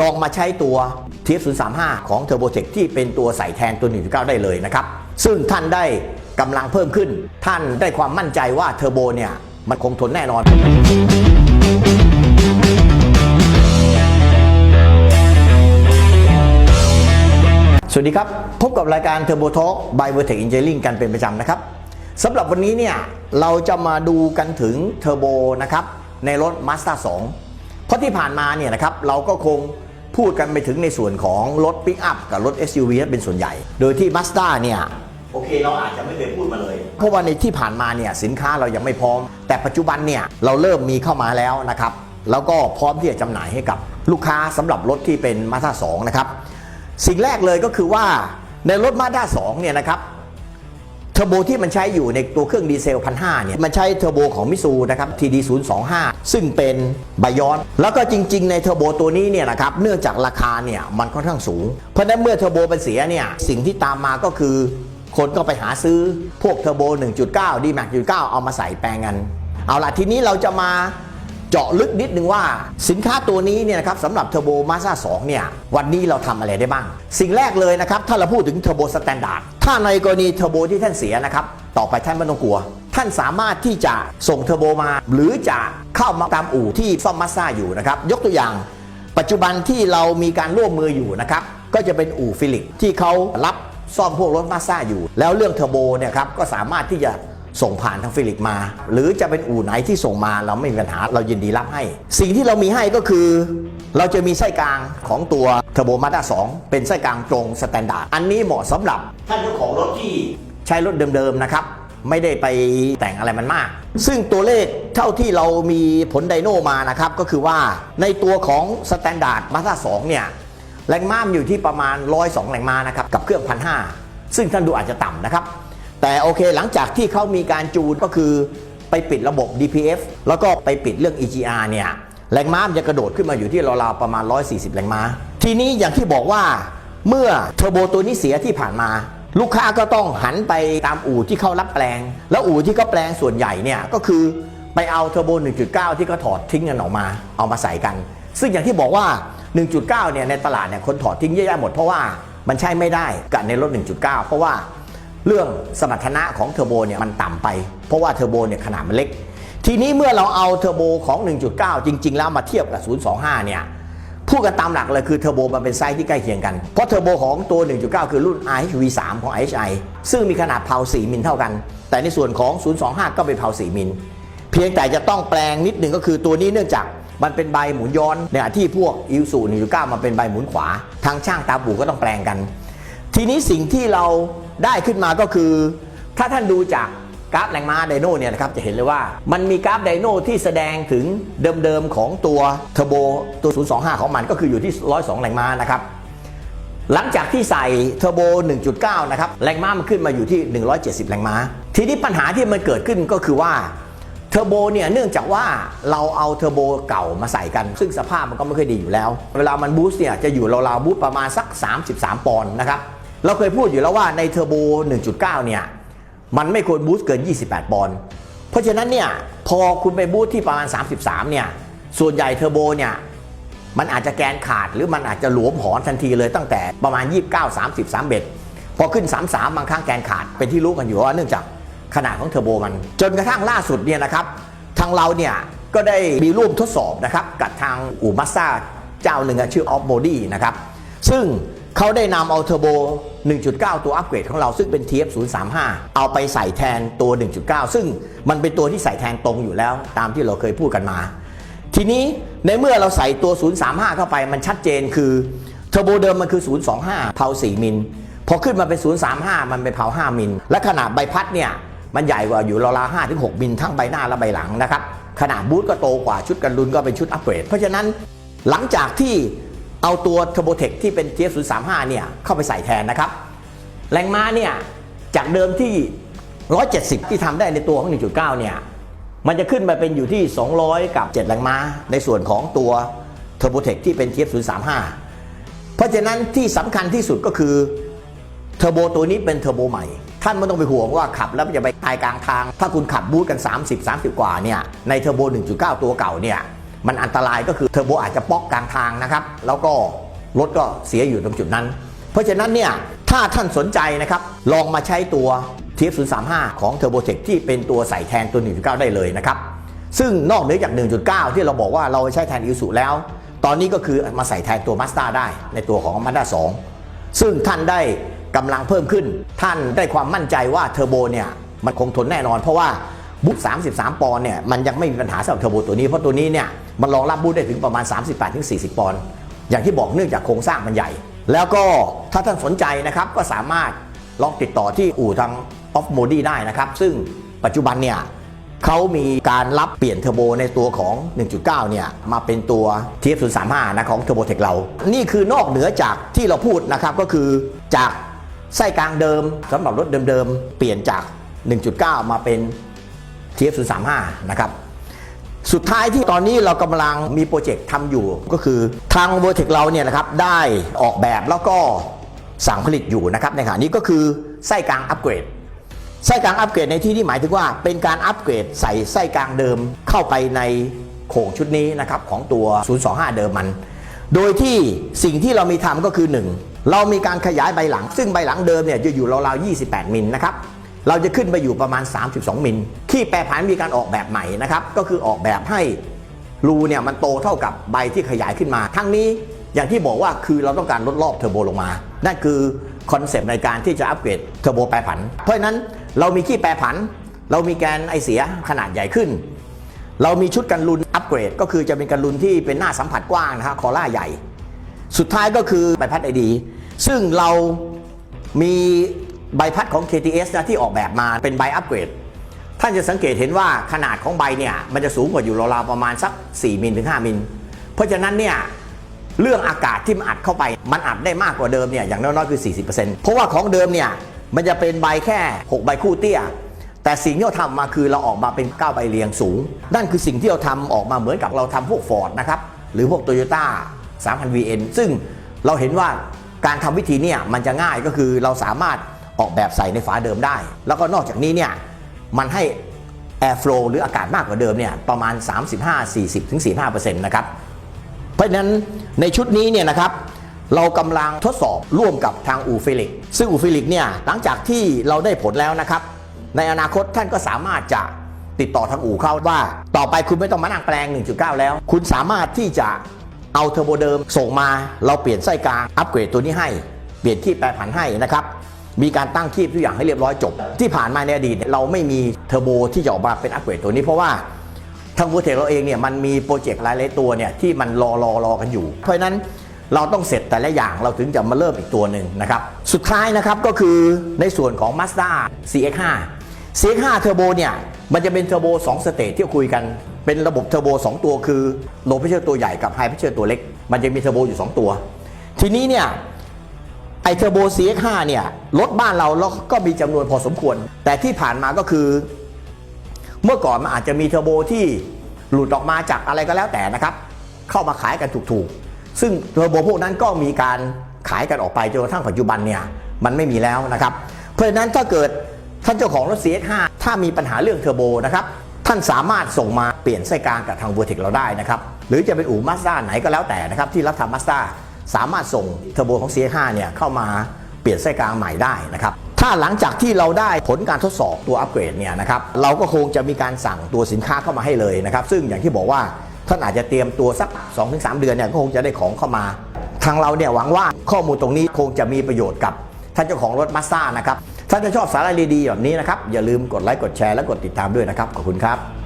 ลองมาใช้ตัว TF035 ของ TurboTech ที่เป็นตัวใส่แทนตัว 1.9 ได้เลยนะครับ ซึ่งท่านได้กำลังเพิ่มขึ้น ท่านได้ความมั่นใจว่าเทอร์โบเนี่ย มันคงทนแน่นอน สวัสดีครับ พบกับรายการ Turbo Talk by Vertex Engineering กันเป็นประจำนะครับสำหรับวันนี้เนี่ย เราจะมาดูกันถึงเทอร์โบนะครับ ในรถ Mazda 2 เพราะที่ผ่านมาเนี่ยนะครับ เราก็คง พูดกันไปถึงในส่วนของรถปิกอัพกับรถ SUV เป็นส่วนใหญ่ โดยที่ Mazda เนี่ยโอเคเราอาจจะไม่เคยพูดมาเลย เพราะว่าในที่ผ่านมาเนี่ยสินค้าเรายังไม่พร้อม แต่ปัจจุบันเนี่ยเราเริ่มมีเข้ามาแล้วนะครับ แล้วก็พร้อมที่จะจำหน่ายให้กับลูกค้าสำหรับรถที่เป็น Mazda 2นะครับ สิ่งแรกเลยก็คือว่าในรถ Mazda 2เนี่ยนะครับเทอร์โบที่มันใช้อยู่ในตัวเครื่องดีเซลพันห้าเนี่ยมันใช้เทอร์โบของมิซูนะครับ TD025 ซึ่งเป็นไบยอนแล้วก็จริง ๆ ในเทอร์โบตัวนี้เนี่ยนะครับเนื่องจากราคาเนี่ยมันค่อนข้างสูง เพราะนั้นเมื่อเทอร์โบมันเสียเนี่ยสิ่งที่ตามมาก็คือ คนก็ไปหาซื้อพวกเทอร์โบ1.9 d m a x 1.9เอามาใส่แปลงกัน เอาล่ะทีนี้เราจะมา เจาะลึกนิดนึงว่าสินค้าตัวนี้เนี่ยนะครับสำหรับเทอร์โบมาซ่า2เนี่ยวันนี้เราทำอะไรได้บ้าง สิ่งแรกเลยนะครับถ้าเราพูดถึงเทอร์โบสแตนดาร์ดถ้าในกรณีเทอร์โบที่ท่านเสียนะครับต่อไปท่านไม่ต้องกลัว ท่านสามารถที่จะส่งเทอร์โบมา หรือจะเข้ามาตามอู่ที่ซ่อมมาซ่าอยู่นะครับยกตัวอย่าง ปัจจุบันที่เรามีการร่วมมืออยู่นะครับก็จะเป็นอู่ฟิลิปที่เขารับซ่อมพวกรถมาซ่าอยู่ แล้วเรื่องเทอร์โบเนี่ยครับก็สามารถที่จะ ส่งผ่านทางฟิลิปมา หรือจะเป็นอู่ไหนที่ส่งมาเราไม่มีปัญหาเรายินดีรับให้ สิ่งที่เรามีให้ก็คือ เราจะมีไส้กลางของตัวเทอร์โบมาด้า2เป็นไส้กลางตรงสแตนดาร์ดอันนี้เหมาะสำหรับท่านเจ้าของรถที่ใช้รถเดิมๆนะครับไม่ได้ไปแต่งอะไรมันมาก ซึ่งตัวเลขเท่าที่เรามีผลไดโนมานะครับ ก็คือว่าในตัวของสแตนดาร์ดมาด้า2เนี่ย แรงม้ามันอยู่ที่ประมาณ 102 แรงม้านะครับ กับเครื่องพันห้าซึ่งท่านดูอาจจะต่ำนะครับ แต่โอเคหลังจากที่เขามีการจูนก็คือไปปิดระบบ DPF แล้วก็ไปปิดเรื่อง EGR เนี่ยแรงม้ามันจะกระโดดขึ้นมาอยู่ที่ราวๆประมาณ 140 แรงม้า ทีนี้อย่างที่บอกว่าเมื่อเทอร์โบตัวนี้เสียที่ผ่านมา ลูกค้าก็ต้องหันไปตามอู่ที่เขารับแปลง แล้วอู่ที่เขาแปลงส่วนใหญ่เนี่ยก็คือไปเอาเทอร์โบ 1.9 ที่เขาถอดทิ้งกันออกมา เอามาใส่กัน ซึ่งอย่างที่บอกว่า 1.9 เนี่ยในตลาดเนี่ยคนถอดทิ้งเยอะแยะหมดเพราะว่ามันใช้ไม่ได้กับในรถ 1.9 เพราะว่า เรื่องสมรรถนะของเทอร์โบเนี่ยมันต่ำไป เพราะว่าเทอร์โบเนี่ยขนาดมันเล็ก ทีนี้เมื่อเราเอาเทอร์โบของ 1.9 จริง ๆ แล้วมาเทียบกับ 025 เนี่ยพูดกันตามหลักเลยคือเทอร์โบมันเป็นไซส์ที่ใกล้เคียงกัน เพราะเทอร์โบของตัว 1.9 คือรุ่น RHV3 ของ IHI ซึ่งมีขนาดเพา4มิลเท่ากัน แต่ในส่วนของ 025 ก็เป็นเพา4มิล เพียงแต่จะต้องแปลงนิดหนึ่งก็คือตัวนี้เนื่องจากมันเป็นใบหมุนย้อนในขณะที่พวกอิวสู1.9 มันเป็นใบหมุนขวา ทางช่างตาบูก็ต้องแปลงกัน ทีนี้สิ่งที่เรา ได้ขึ้นมาก็คือ ถ้าท่านดูจากกราฟแรงม้าไดโน่เนี่ยนะครับจะเห็นเลยว่า มันมีกราฟไดโน่ที่แสดงถึงเดิมๆของตัวเทอร์โบตัว 025 ของมันก็คืออยู่ที่ 102 แรงม้านะครับ หลังจากที่ใส่เทอร์โบ 1.9 นะครับ แรงม้ามันขึ้นมาอยู่ที่ 170 แรงม้า ทีนี้ปัญหาที่มันเกิดขึ้นก็คือว่าเทอร์โบเนี่ยเนื่องจากว่าเราเอาเทอร์โบเก่ามาใส่กัน ซึ่งสภาพมันก็ไม่ค่อยดีอยู่แล้ว เวลามันบูสต์เนี่ยจะอยู่ราวๆบูสต์ประมาณสัก 33 ปอนด์นะครับ เราเคยพูดอยู่แล้วว่าในเทอร์โบ 1.9 เนี่ย มันไม่ควรบูสต์เกิน 28 ปอนด์ เพราะฉะนั้นเนี่ย พอคุณไปบูสต์ที่ประมาณ 33 เนี่ย ส่วนใหญ่เทอร์โบเนี่ย มันอาจจะแกนขาดหรือมันอาจจะหลวมหอนทันทีเลยตั้งแต่ประมาณ 29 30 3เบ็ดพอขึ้น 33 บางครั้งแกนขาดเป็นที่รู้กันอยู่ว่าเนื่องจากขนาดของเทอร์โบมัน จนกระทั่งล่าสุดเนี่ยนะครับ ทางเราเนี่ยก็ได้มีร่วมทดสอบนะครับกับทางอูมัสซ่าเจ้าหนึ่งชื่อออฟโบดี้นะครับ ซึ่ง เขาได้นำเอาเทอร์โบ 1.9 ตัวอัปเกรดของเราซึ่งเป็น TF035 เอาไปใส่แทนตัว 1.9 ซึ่งมันเป็นตัวที่ใส่แทนตรงอยู่แล้ว ตามที่เราเคยพูดกันมา ทีนี้ในเมื่อเราใส่ตัว 035 เข้าไปมันชัดเจนคือเทอร์โบเดิมมันคือ 025 เพา4มิลพอขึ้นมาเป็น 035 มันเป็นเพา5มิลและขนาดใบพัดเนี่ยมันใหญ่กว่าอยู่ราวๆ5ถึง6มิลทั้งใบหน้าและใบหลังนะครับขนาดบูทก็โตกว่าชุดกันรุนก็เป็นชุดอัปเกรดเพราะฉะนั้นหลังจากที่ เอาตัวเทอร์โบเทคที่เป็น TF035 เนี่ยเข้าไปใส่แทนนะครับ แรงม้าเนี่ยจากเดิมที่ 170 ที่ทำได้ในตัวของ 1.9 เนี่ย มันจะขึ้นมาเป็นอยู่ที่ 200 กับ 7 แรงม้า ในส่วนของตัว t u r b o t e c h ที่เป็น TF035 เพราะฉะนั้นที่สำคัญที่สุดก็คือเทอร์โบตัวนี้เป็นเทอร์โบใหม่ ท่านไม่ต้องไปห่วงว่าขับแล้วจะไปตายกลางทาง ถ้าคุณขับบูทกัน 30 30 กว่าเนี่ยในเทอร์โบ 1.9 ตัวเก่าเนี่ย มันอันตรายก็คือเทอร์โบอาจจะป๊อกกลางทางนะครับ แล้วก็รถก็เสียอยู่ตรงจุดนั้น เพราะฉะนั้นเนี่ยถ้าท่านสนใจนะครับ ลองมาใช้ตัว TF035 ของ TurboTech ที่เป็นตัวใส่แทนตัว 1.9 ได้เลยนะครับ ซึ่งนอกเหนือจาก 1.9 ที่เราบอกว่าเราใช้แทน Isuzu แล้ว ตอนนี้ก็คือมาใส่แทนตัว Mazda ได้ในตัวของ Mazda 2 ซึ่งท่านได้กำลังเพิ่มขึ้น ท่านได้ความมั่นใจว่าเทอร์โบเนี่ยมันคงทนแน่นอนเพราะว่าบุ๊ก33 ปอนด์เนี่ยมันยังไม่มีปัญหาสำหรับเทอร์โบตัวนี้เพราะตัวนี้เนี่ย มันรองรับบูทได้ถึงประมาณ 38-40 ปอนด์อย่างที่บอกเนื่องจากโครงสร้างมันใหญ่ แล้วก็ถ้าท่านสนใจนะครับก็สามารถลองติดต่อที่อู่ทางออฟโมดี้ได้นะครับ ซึ่งปัจจุบันเนี่ยเขามีการรับเปลี่ยนเทอร์โบในตัวของ 1.9 เนี่ย มาเป็นตัว TF035 นะของ TurboTech เรา นี่คือนอกเหนือจากที่เราพูดนะครับ ก็คือจากไส้กลางเดิมสำหรับรถเดิมๆ เปลี่ยนจาก 1.9 มาเป็น TF035 นะครับ สุดท้ายที่ตอนนี้เรากำลังมีโปรเจกต์ทำอยู่ ก็คือทาง v e r t e c เราเนี่ยนะครับได้ออกแบบแล้วก็สั่งผลิตอยู่นะครับในขณะนี้ก็คือไส้กลางอัปเกรดไส้กลางอัปเกรดในที่ที่หมายถึงว่าเป็นการอัปเกรดใส่ไส้กลางเดิมเข้าไปในโครงชุดนี้นะครับของตัว 025 เดิมมัน โดยที่สิ่งที่เรามีทำก็คือ 1 เรามีการขยายใบหลัง ซึ่งใบหลังเดิมเนี่ยจะอยู่ราวๆ 28 มิลนะครับ เราจะขึ้นไปอยู่ประมาณ 32 มิล ที่แปรผันมีการออกแบบใหม่นะครับ ก็คือออกแบบให้รูเนี่ยมันโตเท่ากับใบที่ขยายขึ้นมา ทั้งนี้อย่างที่บอกว่าคือเราต้องการลดรอบเทอร์โบลงมา นั่นคือคอนเซปต์ในการที่จะอัปเกรดเทอร์โบแปรผัน เพราะฉะนั้นเรามีขี้แปรผัน เรามีแกนไอเสียขนาดใหญ่ขึ้น เรามีชุดกันลุนอัปเกรด ก็คือจะเป็นกันลุนที่เป็นหน้าสัมผัสกว้างนะครับคอล่าใหญ่ สุดท้ายก็คือใบพัดไอดี ซึ่งเรามี ใบพัดของ KTS นะที่ออกแบบมาเป็นใบอัปเกรด ท่านจะสังเกตเห็นว่าขนาดของใบเนี่ยมันจะสูงกว่าอยู่ราวๆประมาณสัก 4 มิลถึง 5 มิล เพราะฉะนั้นเนี่ยเรื่องอากาศที่มันอัดเข้าไป มันอัดได้มากกว่าเดิมเนี่ยอย่างน้อยๆคือ 40%เพราะว่าของเดิมเนี่ยมันจะเป็นใบแค่ 6 ใบคู่เตี้ย แต่สิ่งที่เราทำมาคือเราออกมาเป็น 9 ใบเรียงสูง นั่นคือสิ่งที่เราทำออกมาเหมือนกับเราทำพวก Ford นะครับหรือพวก Toyota 3000 VN ซึ่งเราเห็นว่าการทำวิธีเนี่ยมันจะง่ายก็คือเราสามารถ ออกแบบใส่ในฝาเดิมได้ แล้วก็นอกจากนี้เนี่ยมันให้ Airflow หรืออากาศมากกว่าเดิมเนี่ยประมาณ 35-40-45%นะครับ เพราะฉะนั้นในชุดนี้เนี่ยนะครับเรากำลังทดสอบร่วมกับทางอูฟิลิก ซึ่งอูฟิลิกเนี่ยหลังจากที่เราได้ผลแล้วนะครับ ในอนาคตท่านก็สามารถจะติดต่อทางอู่เข้าว่า ต่อไปคุณไม่ต้องมานั่งแปลง 1.9 แล้ว คุณสามารถที่จะเอาเทอร์โบเดิมส่งมา เราเปลี่ยนไส้กลางอัปเกรดตัวนี้ให้ เปลี่ยนที่แปรผันให้นะครับ มีการตั้งคีบทุกอย่างให้เรียบร้อยจบ ที่ผ่านมาในอดีตเราไม่มีเทอร์โบที่จะออกมาเป็นอัปเกรดตัวนี้เพราะว่าทางวูเทคเราเองเนี่ยมันมีโปรเจกต์หลายๆตัวเนี่ยที่มันรอรอรอกันอยู่ เพราะนั้นเราต้องเสร็จแต่ละอย่างเราถึงจะมาเริ่มอีกตัวหนึ่งนะครับ สุดท้ายนะครับก็คือในส่วนของ Mazda CX5 CX5 เทอร์โบเนี่ยมันจะเป็นเทอร์โบ2สเตจที่คุยกันเป็นระบบเทอร์โบ2 ตัวคือโลเพเชอร์ตัวใหญ่กับไฮเพเชอร์ตัวเล็ก มันจะมีเทอร์โบอยู่ 2 ตัว ทีนี้เนี่ย ไอเทอร์โบ CX5 เนี่ยรถบ้านเราแล้วก็มีจำนวนพอสมควร แต่ที่ผ่านมาก็คือ เมื่อก่อนมันอาจจะมีเทอร์โบที่หลุดออกมาจากอะไรก็แล้วแต่นะครับ เข้ามาขายกันถูกๆ ซึ่งเทอร์โบพวกนั้นก็มีการขายกันออกไปจนกระทั่งปัจจุบันเนี่ยมันไม่มีแล้วนะครับ เพราะฉะนั้นถ้าเกิดท่านเจ้าของรถ CX5 ถ้ามีปัญหาเรื่องเทอร์โบนะครับท่านสามารถส่งมาเปลี่ยนไส้กลางกับทาง v e r t e c เราได้นะครับหรือจะเป็นอู่มาสด้าไหนก็แล้วแต่นะครับที่รับทำมาสด้า สามารถส่งเทอร์โบของ CX5 เนี่ยเข้ามาเปลี่ยนไส้กลางใหม่ได้นะครับถ้าหลังจากที่เราได้ผลการทดสอบตัวอัปเกรดเนี่ยนะครับเราก็คงจะมีการสั่งตัวสินค้าเข้ามาให้เลยนะครับซึ่งอย่างที่บอกว่าท่านอาจจะเตรียมตัวสัก 2-3 เดือนเนี่ยก็คงจะได้ของเข้ามา ทางเราเนี่ยหวังว่าข้อมูลตรงนี้คงจะมีประโยชน์กับท่านเจ้าของรถมาสด้านะครับถ้าจะชอบสาระดีๆแบบนี้นะครับอย่าลืมกดไลค์กดแชร์และกดติดตามด้วยนะครับขอบคุณครับ